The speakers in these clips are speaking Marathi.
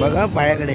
बघा पायाकडे.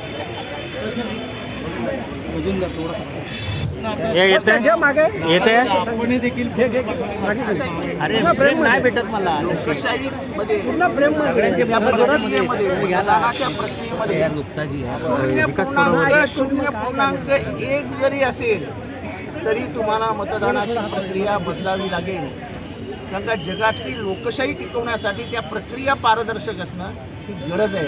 येते येते अरे प्रेम नाही भेटत मला सगळ्यांचे शून्य पूर्णांक शून्य पूर्णांक एक जरी असेल तरी तुम्हाला मतदानाची प्रक्रिया बदलावी लागेल. कारण का जगातली लोकशाही टिकवण्यासाठी त्या प्रक्रिया पारदर्शक असणं ही गरज आहे.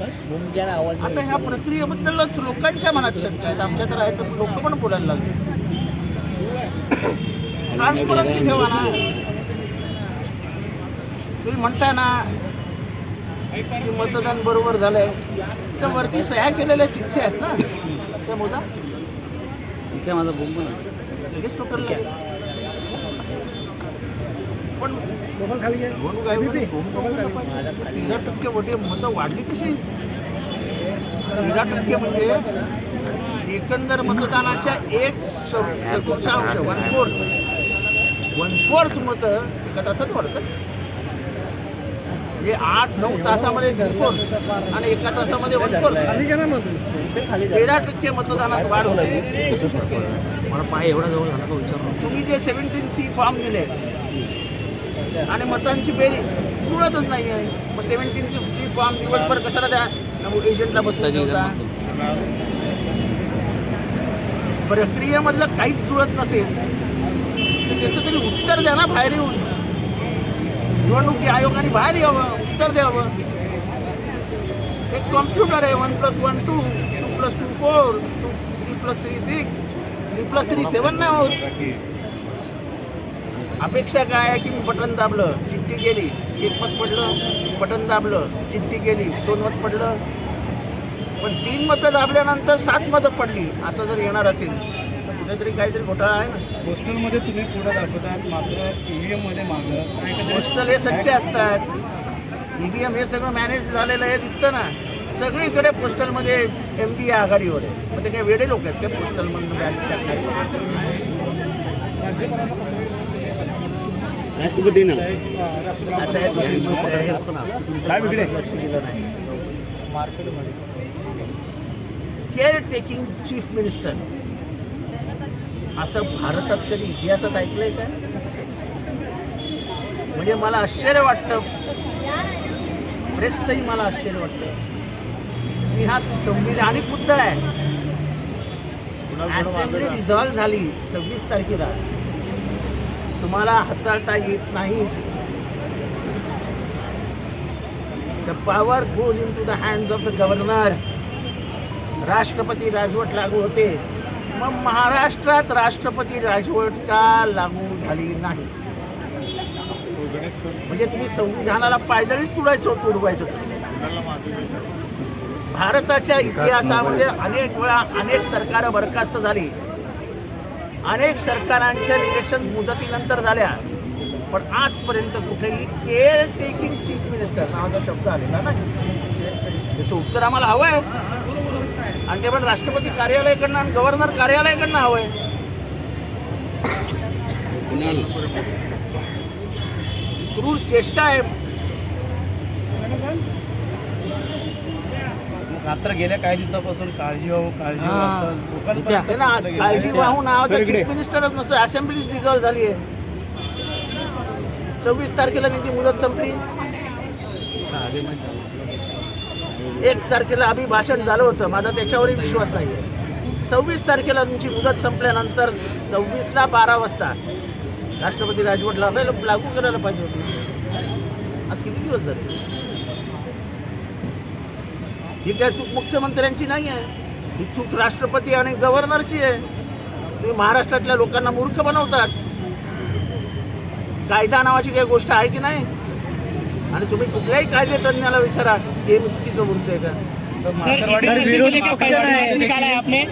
आता ह्या प्रक्रियेबद्दलच लोकांच्या मनात शंका आहेत आमच्या तर आहेत तर लोक पण बोलायला लागले. ट्रान्सपरन्सी ठेवा ना. तुम्ही म्हणताय ना की मतदान बरोबर झालंय. त्या वरती सह्या केलेल्या चिठ्ठ्या आहेत ना. त्या मोजा. इथे माझा बोंब लगेच टोटल तेरा टक्के वोटे मतं वाढली कशी? तेरा टक्के म्हणजे एकंदर मतदानाच्या एक चतुर्थांश वन फोर्थ वन फोर्थ मतं एका तासात वाढतं. म्हणजे आठ नऊ तासामध्ये थ्री फोर्थ आणि एका तासामध्ये वन फोर्थ तेरा टक्के मतदानात वाढ होते. मला पाय एवढा जवळ झाला का विचार तुम्ही जे सेव्हन्टीन सी फॉर्म दिले आणि मतांची बेरीज जुळतच नाही आहे. मग सेव्हन्टीन सी फॉर्म दिवसभर कशाला द्या मग एजंटला बसता होता प्रक्रियेमधलं काहीच जुळत नसेल तर त्याचं तरी उत्तर द्या ना बाहेर येऊन. निवडणूक आयोगाने बाहेर यावं उत्तर द्यावं. एक कॉम्प्युटर आहे one plus one two two plus two four two three plus three six three plus three seven नाही होत अपेक्षा काय आहे की मी बटन दाबलं चिठ्ठी गेली एक मत पडलं बटन दाबलं चिठ्ठी गेली दोन मत पडलं. पण तीन मतं दाबल्यानंतर सात मतं पडली असं जर येणार असेल तर कुठेतरी काहीतरी घोटाळा आहे ना. पोस्टलमध्ये तुम्ही पुढे दाखवतात मात्र ईव्हीएममध्ये मागं. काय कधी पोस्टल हे सच्चे असतात. ईव्हीएम हे सगळं मॅनेज झालेलं हे दिसतं ना. सगळीकडे पोस्टलमध्ये एम पी आघाडीवर आहे. मग ते काय वेडे लोक आहेत काय पोस्टलमधून बॅलेट टाकणारे असं आहे लक्ष दिलं नाही केअर टेकिंग चीफ मिनिस्टर असं भारतात कधी इतिहासात ऐकलंय का? म्हणजे मला आश्चर्य वाटतं. प्रेसचंही मला आश्चर्य वाटतं. की हा संविधानिक मुद्दा आहे. असेंब्ली डिझॉल्व्ह झाली सव्वीस तारखेला. तुम्हाला हाताळता येत नाही. The power goes into the hands of the governor राष्ट्रपती राजवट लागू होते. मग महाराष्ट्रात राष्ट्रपती राजवट का लागू झाली नाही. म्हणजे तुम्ही संविधानाला पायदळीच तुडायचं तुडवायचं. भारताच्या इतिहासामध्ये अनेक वेळा अनेक सरकारं बरखास्त झाली. अनेक सरकारांच्या इलेक्शन मुदतीनंतर झाल्या. पण आजपर्यंत कुठेही केअर टेकिंग चीफ मिनिस्टर नावाचा शब्द आलेला नाही. त्याचं उत्तर आम्हाला हवं आहे आणि ते पण राष्ट्रपती कार्यालयाकडनं आणि गव्हर्नर कार्यालयाकडनं हवं आहे क्रूर चेष्टा आहे. मात्र गेल्या काही दिवसापासून काळजी काळजी हा. असं लोकांपर्यंत गेलं. काळजी वाहून नावाचा. चीफ मिनिस्टरच नसतो असेंब्लीच डिझॉल्व्ह झाली आहे सव्वीस तारखेला त्यांची मुदत संपली एक तारखेला अभिभाषण झालं होतं माझा त्याच्यावरही विश्वास नाही सव्वीस तारखेला तुमची मुदत संपल्यानंतर सव्वीसला बारा वाजता राष्ट्रपती राजवट लावायला लागू करायला पाहिजे होती आज किती दिवस झाले ही काय चूक मुख्यमंत्र्यांची नाही आहे. ही चूक राष्ट्रपती आणि गव्हर्नरची आहे. तुम्ही महाराष्ट्रातल्या लोकांना मूर्ख बनवतात. कायदा नावाची काही गोष्ट आहे की नाही? आणि तुम्ही कुठल्याही कायदे तज्ञाला विचारा हे चुकीचं बोलतोय का?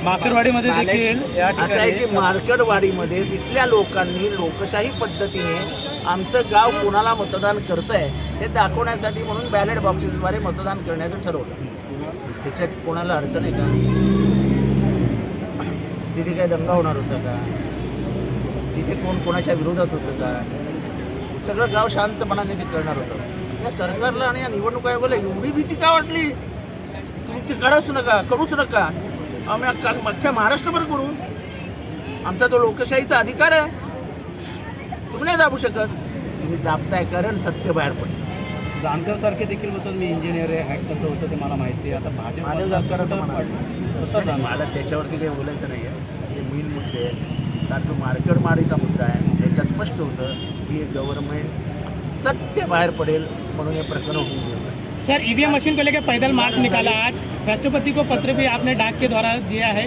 माकरवाडीमध्ये देखील या असं आहे की ठिकाणी मार्कडवाडीमध्ये तिथल्या लोकांनी लोकशाही पद्धतीने आमचं गाव कोणाला मतदान करत आहे हे दाखवण्यासाठी म्हणून बॅलेट बॉक्सेसद्वारे मतदान करण्याचं ठरवलं. त्याच्यात कोणाला अडचण आहे का? तिथे काय दंगा होणार होता का? तिथे कोण कोणाच्या विरोधात होतं का? सगळं गाव शांतपणाने ते करणार होतं. या सरकारला आणि या निवडणूक आयोगाला एवढी भीती का वाटली? तुम्ही ते कराच नका करूच नका. आम्ही अख्ख्या महाराष्ट्रभर करू. आमचा तो लोकशाहीचा अधिकार आहे. तुम्ही नाही दाबू शकत. तुम्ही दाबताय कारण सत्य बाहेर पडतं. जानकर सारखे देखील बोलतात मी इंजिनियर आहे हॅक कसं होतं ते मला माहिती आहे. आता भाजप महादेव जानकराचं म्हणा. होता नाही, मला त्याच्यावरती काही बोलायचं नाही आहे. हे मेन मुद्दे आहेत. कारण तो मार्कडमाडीचा मुद्दा आहे. त्याच्यात स्पष्ट होतं की गव्हर्नमेंट सत्य बाहेर पडेल म्हणून हे प्रकरण होऊन गेलं. सर ईवीएम मशीन को लेकर पैदल मार्च निकाला आज. राष्ट्रपति को पत्र भी आपने डाक के द्वारा दिया है.